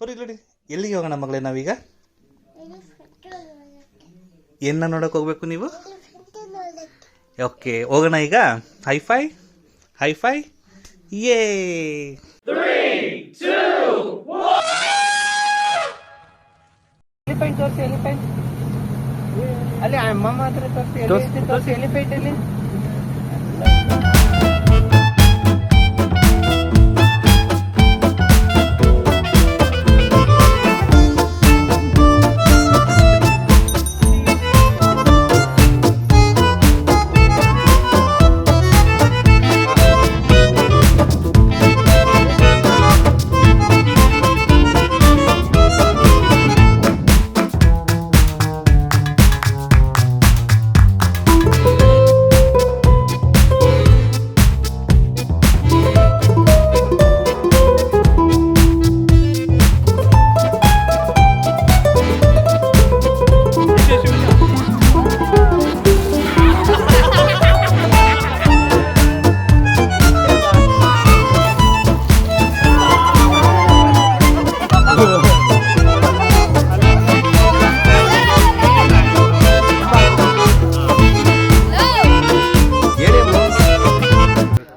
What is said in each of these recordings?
ಬರೀ ನೋಡಿ ಎಲ್ಲಿಗೆ ಹೋಗೋಣ ಮಗಳೇ ನಾವೀಗ? ಏನ ನೋಡಕ್ಕೆ ಹೋಗ್ಬೇಕು ನೀವು? ಓಕೆ ಹೋಗೋಣ ಈಗ. ಹೈ ಫೈ ಯೇ ಎಲಿಫೆಂಟ್ ತೋರಿಸಿ ಎಲಿಫೆಂಟ್ ಅಲ್ಲಿ ಅಮ್ಮ ಮಾತ್ರ ತೋರಿಸಿ ತೋರಿಸಿ ಎಲಿಫೆಂಟ್ ಅಲ್ಲಿ.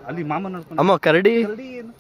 ಅಲ್ಲಿ ಮಾಮ ನೋಡ್ಕೊಂಡು ಅಮ್ಮ ಕರಡಿ. ಕರಡಿ ಏನು?